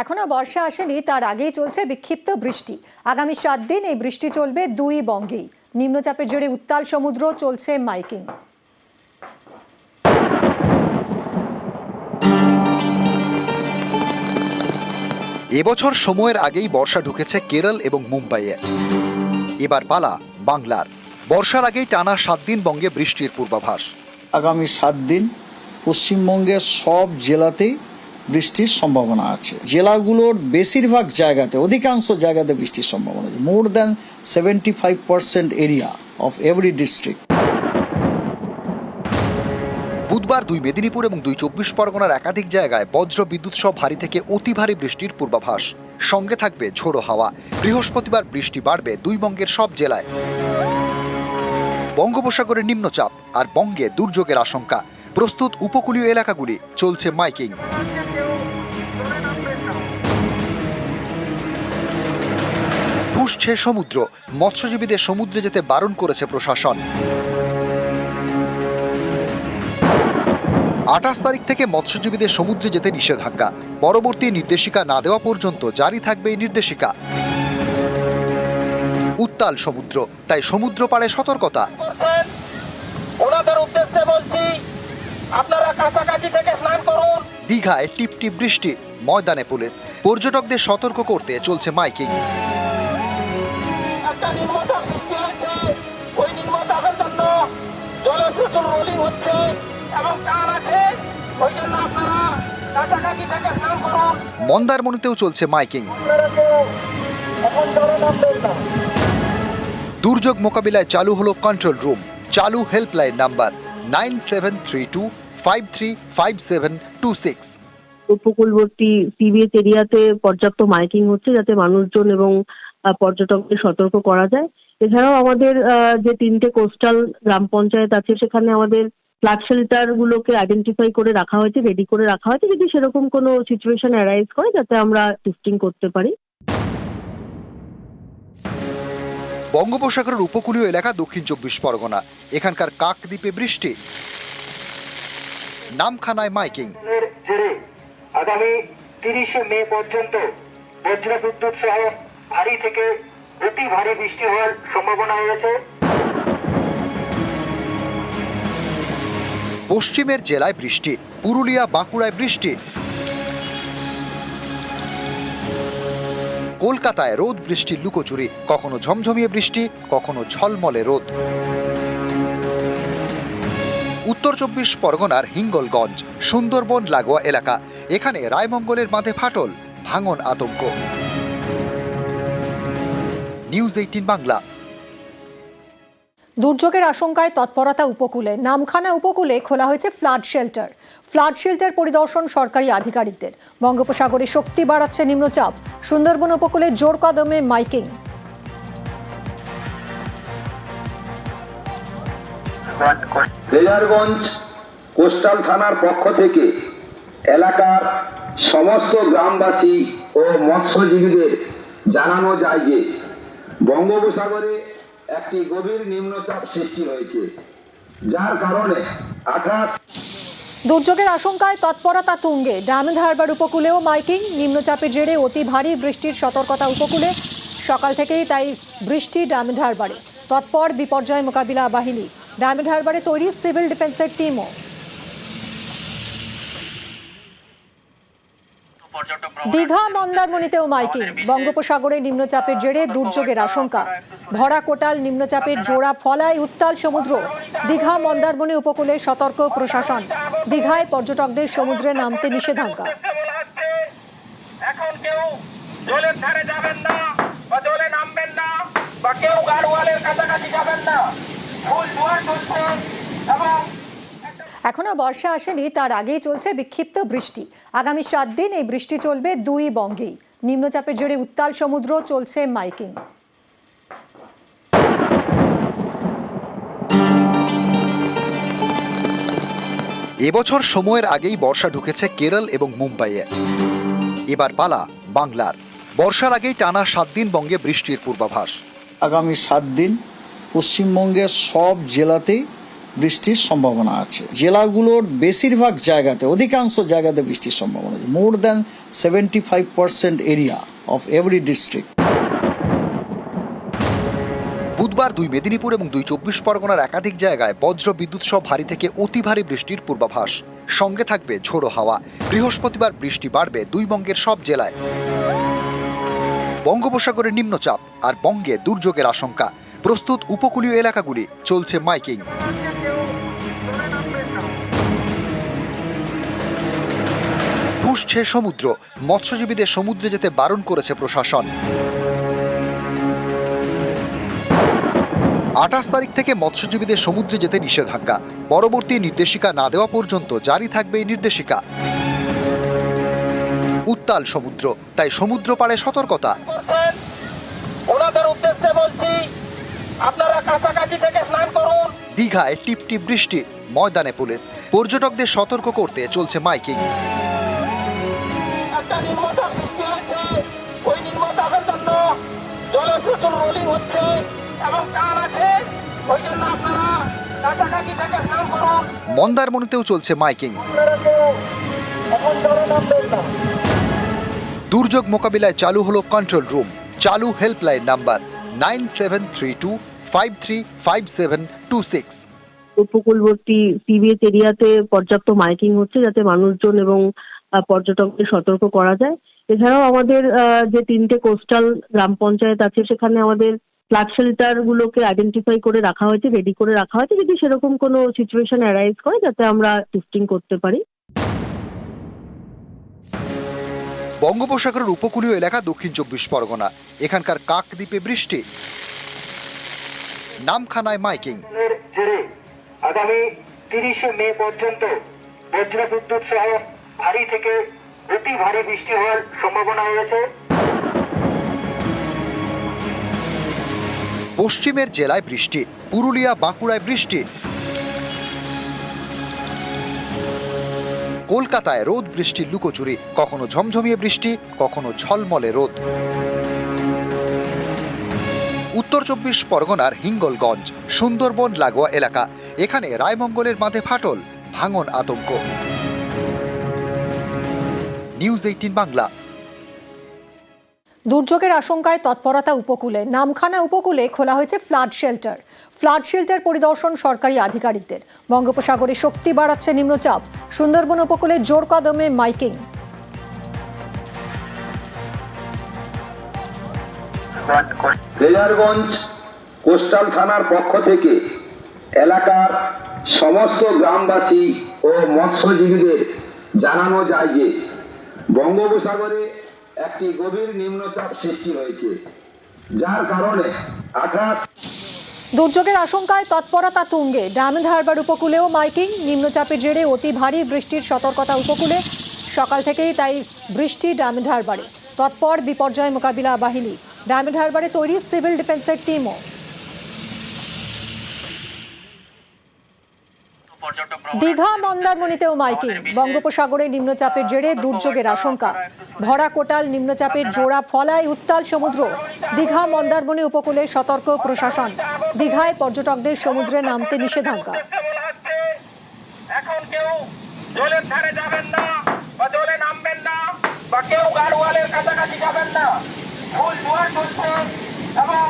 এখনও বর্ষা আসেনি তার আগেই চলছে বিক্ষিপ্ত বৃষ্টি। আগামী সাত দিন এই বৃষ্টি চলবে দুই বঙ্গেই। নিম্নচাপের জেরে উত্তাল সমুদ্র চলছে মাইকিং। এবছর সময়ের আগেই বর্ষা ঢুকেছে কেরল এবং মুম্বাইয়ে। এবার পালা বাংলার। বর্ষার আগেই টানা সাত দিন বঙ্গে বৃষ্টির পূর্বাভাস। আগামী সাত দিন পশ্চিমবঙ্গের সব জেলাতেই বৃষ্টির সম্ভাবনা আছে। জেলাগুলোর বেশিরভাগ জায়গাতে, অধিকাংশ জায়গাতে বৃষ্টির সম্ভাবনা আছে। More than seventy five percent area of every district বুধবার দুই মেদিনীপুর এবং দুই চব্বিশ পরগনার একাধিক জায়গায় বজ্র বিদ্যুৎ সহ ভারী থেকে অতি ভারী বৃষ্টির পূর্বাভাস। সঙ্গে থাকবে ঝোড়ো হাওয়া। বৃহস্পতিবার বৃষ্টি বাড়বে দুই বঙ্গের সব জেলায়। বঙ্গোপসাগরের নিম্নচাপ আর বঙ্গে দুর্যোগের আশঙ্কা। প্রস্তুত উপকূলীয় এলাকাগুলি, চলছে মাইকিং। পুষছে সমুদ্র। মৎস্যজীবীদের সমুদ্রে যেতে বারণ করেছে প্রশাসন। আঠাশ তারিখ থেকে মৎস্যজীবীদের সমুদ্রে যেতে নিষেধাজ্ঞা। পরবর্তী নির্দেশিকা না দেওয়া পর্যন্ত জারি থাকবে এই নির্দেশিকা। উত্তাল সমুদ্র তাই সমুদ্র পাড়ে সতর্কতা। করছেন ওনাদের উদ্দেশ্যে বলছি আপনারা কাছাকাছি থেকে স্নান করুন। দীঘায় টিপ টিপ বৃষ্টি ময়দানে পুলিশ। পর্যটকদের সতর্ক করতে চলছে মাইকিং। মন্দারমণিতেও চলছে মাইকিং। দুর্যোগ মোকাবিলায় চালু হলো কন্ট্রোল রুম চালু helpline number nine seven three two five three five seven two six উপকূলবর্তী এরিয়াতে পর্যাপ্ত মাইকিং হচ্ছে যাতে মানুষজন এবং পর্যটকদের সতর্ক করা যায়। এছাড়াও আমাদের যে তিনটে কোস্টাল গ্রাম পঞ্চায়েত আছে সেখানে আমাদের ফ্ল্যাট শেল্টার গুলোকে আইডেন্টিফাই করে রাখা হয়েছে রেডি করে রাখা হয়েছে যদি সেরকম কোনো সিচুয়েশন অ্যারাইজ করে যাতে আমরা টেস্টিং করতে পারি। বঙ্গোপসাগরের উপকূলীয় এলাকা দক্ষিণ চব্বিশ পরগনা। এখানকার কাকদ্বীপে বৃষ্টি। নামখানায় মাইকিং। আগামী তিরিশে মে পর্যন্ত বজ্রবিদ্যুৎ সহ ভারী থেকে অতি ভারী বৃষ্টি হওয়ার সম্ভাবনা রয়েছে। পশ্চিমের জেলায় বৃষ্টি, পুরুলিয়া বাঁকুড়ায় বৃষ্টি। কলকাতায় রোদ, বৃষ্টির লুকোচুরি, কখনো ঝমঝমিয়ে বৃষ্টি, কখনো ঝলমলে রোদ। উত্তর চব্বিশ পরগনার হিঙ্গলগঞ্জ, সুন্দরবন লাগোয়া এলাকা, এখানে রায়মঙ্গলের বাঁধে ফাটল, ভাঙন আতঙ্ক। News eighteen Bangla. দুর্যোগের আশঙ্কায় তৎপরতা উপকূলে নামখানা উপকূলে খোলা হয়েছে ফ্লাড শেল্টার। ফ্লাড শেল্টার পরিদর্শন সরকারি আধিকারিকদের। বঙ্গোপসাগরে শক্তি বাড়াচ্ছে নিম্নচাপ। সুন্দরবন উপকূলে জোর কদমে মাইকিং। রেজারগঞ্জ কোস্টাল থানার পক্ষ থেকে এলাকার সমস্ত গ্রামবাসী ও মৎস্যজীবীদের জানানো যায় যে বঙ্গোপসাগরে একটি গভীর নিম্নচাপ সৃষ্টি হয়েছে, যার কারণে আঠাশ দুর্যোগের আশঙ্কায় তৎপরতা তুঙ্গে। ডায়মন্ড হারবার উপকূলেও মাইকিং, নিম্নচাপের জেরে অতি ভারী বৃষ্টির সতর্কতা উপকূলে। সকাল থেকেই তাই বৃষ্টি ডায়মন্ড হারবারে। তৎপর বিপর্যয় মোকাবিলা বাহিনী। ডায়মন্ড হারবারে তৈরি সিভিল ডিফেন্সের টিমও। দীঘা মন্দারমণিতেও মাইকিং। বঙ্গোপসাগরে নিম্নচাপের জেরে দুর্যোগের আশঙ্কা। ভরা কোটাল নিম্নচাপের জোড়া ফলায় উত্তাল সমুদ্র। দীঘা মন্দারমণি উপকূলে সতর্ক প্রশাসন। দীঘায় পর্যটকদের সমুদ্রে নামতে নিষেধাজ্ঞা। এবং এখনও বর্ষা আসেনি তার আগেই চলছে বিক্ষিপ্ত বৃষ্টি। আগামী সাত দিন এই বৃষ্টি চলবে দুই বঙ্গেই। নিম্নচাপের জেরে উত্তাল সমুদ্র চলছে মাইকিং। এবছর সময়ের আগেই বর্ষা ঢুকেছে কেরল এবং মুম্বাইয়ে। এবার পালা বাংলার। বর্ষার আগেই টানা সাত দিন বঙ্গে বৃষ্টির পূর্বাভাস। আগামী সাত দিন পশ্চিমবঙ্গের সব জেলাতেই বৃষ্টির সম্ভাবনা আছে। জেলাগুলোর বেশিরভাগ জায়গাতে, অধিকাংশ জায়গাতে বৃষ্টির সম্ভাবনা আছে। More than seventy five percent area of every district বুধবার দুই মেদিনীপুর এবং দুই চব্বিশ পরগনার একাধিক জায়গায় বজ্র বিদ্যুৎ সহ ভারী থেকে অতি ভারী বৃষ্টির পূর্বাভাস। সঙ্গে থাকবে ঝোড়ো হাওয়া। বৃহস্পতিবার বৃষ্টি বাড়বে দুই বঙ্গের সব জেলায়। বঙ্গোপসাগরের নিম্নচাপ আর বঙ্গে দুর্যোগের আশঙ্কা। প্রস্তুত উপকূলীয় এলাকাগুলি, চলছে মাইকিং। ফুসছে সমুদ্র। মৎস্যজীবীদের সমুদ্রে যেতে বারণ করেছে প্রশাসন। আঠাশ তারিখ থেকে মৎস্যজীবীদের সমুদ্রে যেতে নিষেধাজ্ঞা। পরবর্তী নির্দেশিকা না দেওয়া পর্যন্ত জারি থাকবে এই নির্দেশিকা। উত্তাল সমুদ্র তাই সমুদ্র পাড়ে সতর্কতা। করছেন ওনাদের উদ্দেশ্যে বলছি আপনারা কাছাকাছি থেকে স্নান করুন। দীঘায় টিপ টিপ বৃষ্টি ময়দানে পুলিশ। পর্যটকদের সতর্ক করতে চলছে মাইকিং। মন্দারমণিতেও চলছে মাইকিং। দুর্যোগ মোকাবিলায় চালু হলো কন্ট্রোল রুম চালু helpline number nine seven three two five three five seven two six উপকূলবর্তী সিবিএস এরিয়াতে পর্যাপ্ত মাইকিং হচ্ছে যাতে মানুষজন এবং পর্যটকদের সতর্ক করা যায়। এছাড়াও আমাদের যে তিনটে কোস্টাল গ্রাম পঞ্চায়েত আছে সেখানে আমাদের ফ্লাড শেল্টার গুলোকে আইডেন্টিফাই করে রাখা হয়েছে রেডি করে রাখা হয়েছে যদি সেরকম কোনো সিচুয়েশন অ্যারাইজ করে যাতে আমরা টেস্টিং করতে পারি। বঙ্গোপসাগরের উপকূলীয় এলাকা দক্ষিণ চব্বিশ পরগনা। এখানকার কাকদ্বীপে বৃষ্টি। নামখানায় মাইকিং। আগামী তিরিশে মে পর্যন্ত বজ্রবিদ্যুৎ সহ ভারী থেকে অতি ভারী বৃষ্টি হওয়ার সম্ভাবনা রয়েছে। পশ্চিমের জেলায় বৃষ্টি, পুরুলিয়া বাঁকুড়ায় বৃষ্টি। কলকাতায় রোদ, বৃষ্টির লুকোচুরি, কখনো ঝমঝমিয়ে বৃষ্টি, কখনো ঝলমলে রোদ। উত্তর চব্বিশ পরগনার হিঙ্গলগঞ্জ, সুন্দরবন লাগোয়া এলাকা, এখানে রায়মঙ্গলের বাঁধে ফাটল, ভাঙন আতঙ্ক। News eighteen Bangla. দুর্যোগের আশঙ্কায় তৎপরতা উপকূলে নামখানা উপকূলে খোলা হয়েছে ফ্লাড শেল্টার। ফ্লাড শেল্টার পরিদর্শন সরকারি আধিকারিকদের। বঙ্গোপসাগরে শক্তি বাড়াচ্ছে নিম্নচাপ। সুন্দরবন উপকূলে জোর কদমে মাইকিং। রেজারগঞ্জ কোস্টাল থানার পক্ষ থেকে এলাকার সমস্ত গ্রামবাসী ও মৎস্যজীবীদের জানানো যায় যে বঙ্গোপসাগরে একটি গভীর নিম্নচাপ সৃষ্টি হয়েছে, যার কারণে আঠাশ দুর্যোগের আশঙ্কায় তৎপরতা তুঙ্গে। ডায়মন্ড হারবার উপকূলেও মাইকিং, নিম্নচাপের জেরে অতি ভারী বৃষ্টির সতর্কতা উপকূলে। সকাল থেকেই তাই বৃষ্টি ডায়মন্ড হারবারে। তৎপর বিপর্যয় মোকাবিলা বাহিনী। ডায়মন্ড হারবারে তৈরি সিভিল ডিফেন্সের টিমও। দীঘা মন্দারমণিতেও মাইকিং। বঙ্গোপসাগরে নিম্নচাপের জেরে দুর্যোগের আশঙ্কা। ভরা কোটাল নিম্নচাপের জোড়া ফলায় উত্তাল সমুদ্র। দীঘা মন্দারমণি উপকূলে সতর্ক প্রশাসন। দীঘায় পর্যটকদের সমুদ্রে নামতে নিষেধাজ্ঞা। এখন কেউ জলের ধারে যাবেন না, বা জলে নামবেন না, বা কেউ কাছাকাছি যাবেন না। ফুল জোয়ার এবং